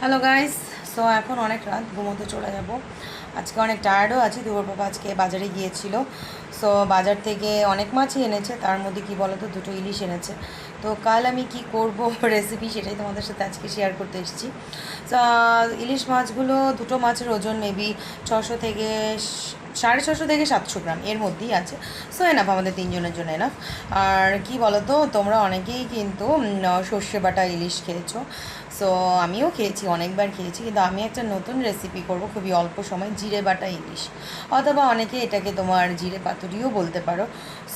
Hello guys so এখন অনেক রাত ঘুমোতে চলে যাব। আজকে অনেক টায়ার্ডও আছি, দুপুর বাবা আজকে বাজারে গিয়েছিল। সো বাজার থেকে অনেক মাছই এনেছে, তার মধ্যে কি বলো তো দুটো ইলিশ এনেছে। তো, কাল আমি কি করব রেসিপি সেটাই তোমাদের সাথে আজকে শেয়ার করতে এসেছি। ইলিশ মাছগুলো, দুটো মাছের ওজন মেবি ছশো থেকে সাড়ে ছশো থেকে সাতশো গ্রাম, এর মধ্যেই আছে। সো এনাফ আমাদের তিনজনের জন্য এনাফ আর কি বলো তো তোমরা অনেকেই কিন্তু সর্ষে বাটা ইলিশ খেয়েছো। সো আমিও খেয়েছি, অনেকবার খেয়েছি। কিন্তু আমি একটা নতুন রেসিপি করব, খুবই অল্প সময়, জিরে বাটা ইলিশ। অথবা অনেকে এটাকে তোমার জিরে পাতুরিও বলতে পারো।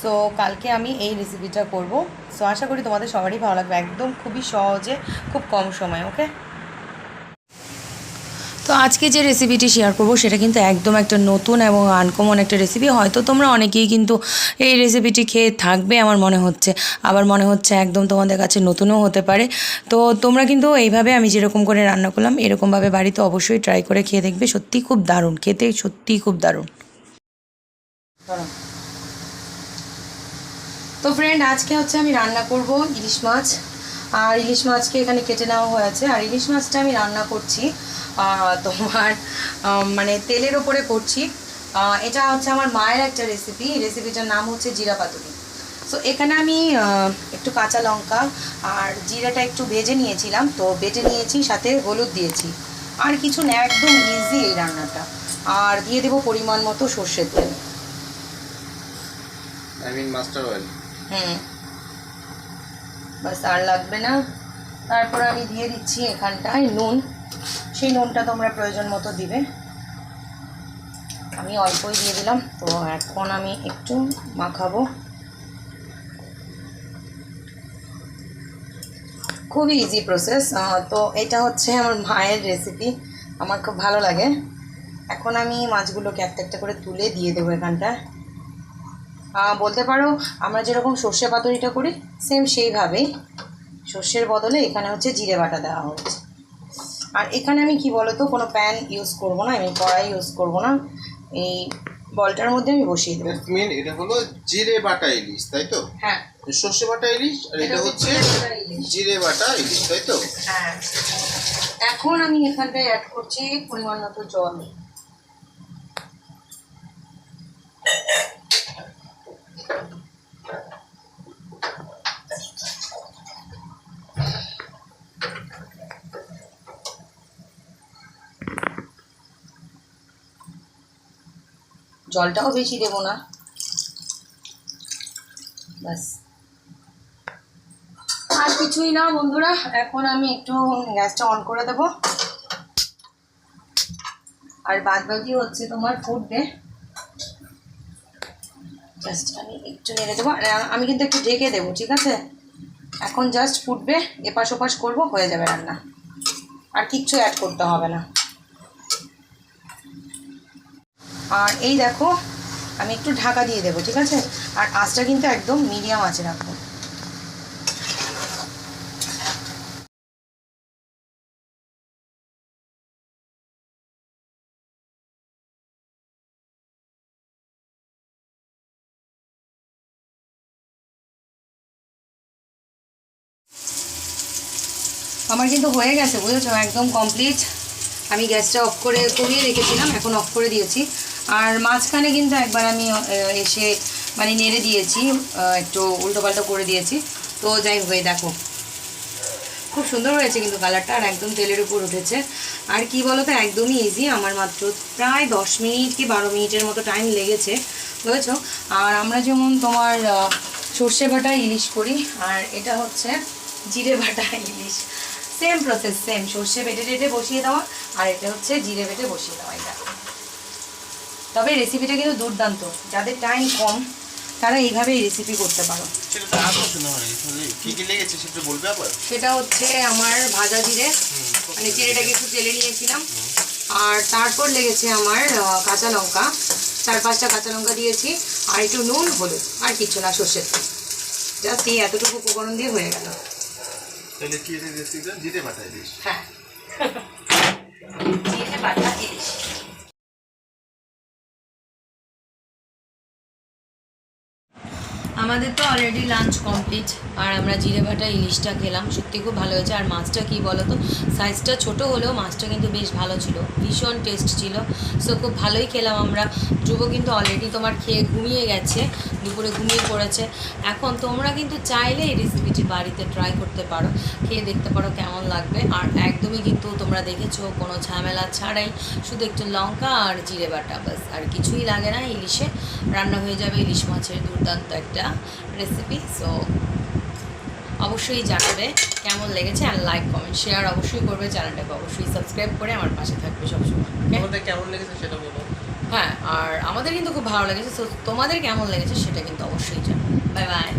সো কালকে আমি এই রেসিপিটা করব। সো আশা করি তোমাদের সবারই ভালো লাগবে, একদম খুবই সহজে, খুব কম সময় ওকে আজকে যে রেসিপিটি শেয়ার করব, সেটা কিন্তু একদম একটা নতুন এবং আনকমন একটা রেসিপি হয়তো তোমরা অনেকেই কিন্তু এই রেসিপিটি খেয়ে থাকবে, আমার মনে হচ্ছে। আবার মনে হচ্ছে একদম তোমাদের কাছে নতুনও হতে পারে। তো তোমরা কিন্তু এইভাবে আমি যেরকম করে রান্না করলাম, এরকমভাবে বাড়িতে অবশ্যই ট্রাই করে খেয়ে দেখবে। সত্যিই খুব দারুণ, খেতে সত্যিই খুব দারুণ। তো ফ্রেন্ড আজকে হচ্ছে আমি রান্না করব ইলিশ মাছ। আর ইলিশ মাছকে এখানে কেটে নেওয়া হয়েছে। আর ইলিশ মাছটা আমি রান্না করছি তোমার মানে তেলের ওপরে করছি। এটা হচ্ছে আমার মায়ের একটা রেসিপি রেসিপিটার নাম হচ্ছে জিরা পাতুরি। সো এখানে আমি একটু কাঁচা লঙ্কা আর জিরাটা একটু ভেজে নিয়েছিলাম। তো বেটে নিয়েছি সাথে হলুদ দিয়েছি। আর কিছু না একদম ইজি এই রান্নাটা। আর দিয়ে দেবো পরিমাণ মতো সর্ষের তেল। I mean mustard oil hmm. বাস আর লাগবে না। তারপর আমি দিয়ে দিচ্ছি এখানটায় নুন। সেই নুনটা তোমরা প্রয়োজন মতো দিবে। আমি অল্পই দিয়ে দিলাম তো এখন আমি একটু মাখাবো। খুবই ইজি প্রসেস তো এটা হচ্ছে আমার মায়ের রেসিপি আমার খুব ভালো লাগে। এখন আমি মাছগুলোকে একটা একটা করে তুলে দিয়ে দেবো এখানটায় আহ, বলতে পারো আমরা যেরকম সর্ষে পাতুরিটা করি সেম সেইভাবেই। সর্ষের বদলে এখানে হচ্ছে জিরে বাটা দেওয়া হচ্ছে। আর এখানে আমি কি বলতো কোনো প্যান ইউজ করব না আমি কড়াই ইউজ করব না। এই বলটার মধ্যে আমি বসিয়ে দেবো। মিন এটা হলো জিরে বাটা ইলিশ তাই তো? হ্যাঁ। সর্ষে বাটা ইলিশ আর এটা হচ্ছে জিরে বাটা ইলিশ তাই তো? হ্যাঁ। এখন আমি এখানটায় অ্যাড করছি পরিমাণ মতো জল। জলটাও বেশি দেবো না। ব্যাস। আর কিছুই না বন্ধুরা, এখন আমি একটু গ্যাসটা অন করে দেব। আর বাদ বাকি হচ্ছে তোমার ফুটবে জাস্ট আমি একটু নেড়ে দেবো। আমি কিন্তু একটু ঢেকে দেবো, ঠিক আছে? এখন জাস্ট ফুটবে এপাশ ওপাশ করব, হয়ে যাবে রান্না। আর কিচ্ছু অ্যাড করতে হবে না। আর এই দেখো, আমি একটু ঢাকা দিয়ে দেবো, ঠিক আছে? আর আঁচটা কিন্তু একদম মিডিয়াম আছে রাখব। আমার কিন্তু হয়ে গেছে, বুঝেছ? একদম কমপ্লিট আমি গ্যাসটা অফ করে করিয়ে রেখেছিলাম, এখন অফ করে দিয়েছি। আর মাঝখানে কিন্তু একবার আমি এসে মানে নেড়ে দিয়েছি একটু উল্টোপাল্টো করে দিয়েছি। তো যাই এই দেখো। খুব সুন্দর হয়েছে কিন্তু কালারটা, আর একদম তেলের উপর উঠেছে। আর কি বলো তো একদমই ইজি আমার মাত্র প্রায় দশ মিনিট কি বারো মিনিটের মতো টাইম লেগেছে, বুঝেছ? আর আমরা যেমন তোমার সর্ষে বাটা ইলিশ করি, আর এটা হচ্ছে জিরে বাটা ইলিশ। সেম প্রসেস সেম সর্ষে বেটে টেটে বসিয়ে দেওয়া, আর এটা হচ্ছে জিরে বেটে বসিয়ে দেওয়া এটা তবে রেসিপিটা কিন্তু দুর্দান্ত। যাদের টাইম কম তারা এইভাবে এই রেসিপি করতে পারো। সেটা হচ্ছে আমার ভাজা জিরে। মানে জিরেটাকে একটু তেলে নিয়েছিলাম। আর তারপর লেগেছে আমার কাঁচা লঙ্কা। চার পাঁচটা কাঁচা লঙ্কা দিয়েছি আর একটু নুন হলুদ আর কিছু না সর্ষের তেল। জাস্ট এই এতটুকু উপকরণ দিয়ে হয়ে গেল। হ্যাঁ। আমাদের তো অলরেডি লাঞ্চ কমপ্লিট আর আমরা জিরে ভাটা, ইলিশটা খেলাম। সত্যি খুব ভালো হয়েছে। আর মাছটা কি বলো তো সাইজটা ছোট হলেও মাছটা কিন্তু বেশ ভালো ছিল। ভীষণ টেস্ট ছিল। সো খুব ভালোই খেলাম আমরা। ধ্রুব কিন্তু অলরেডি তোমার খেয়ে ঘুমিয়ে গেছে। দুপুরে ঘুমিয়ে পড়েছে। এখন তোমরা কিন্তু চাইলে এই রেসিপিটি বাড়িতে ট্রাই করতে পারো। খেয়ে দেখতে পারো কেমন লাগবে। আর একদমই কিন্তু তোমরা দেখেছ, কোনো ঝামেলা ছাড়াই শুধু একটু লঙ্কা আর জিরে বাটা বাস আর কিছুই লাগে না ইলিশে। রান্না হয়ে যাবে ইলিশ মাছের দুর্দান্ত একটা রেসিপি সো অবশ্যই জানাবে কেমন লেগেছে আর লাইক কমেন্ট শেয়ার অবশ্যই করবে চ্যানেলটাকে অবশ্যই সাবস্ক্রাইব করে আমার পাশে থাকবে সবসময়? কেমন লেগেছে সেটা বলো। হ্যাঁ আর আমাদের কিন্তু খুব ভালো লেগেছে সো তোমাদের কেমন লেগেছে সেটা কিন্তু অবশ্যই জানাবে। Bye bye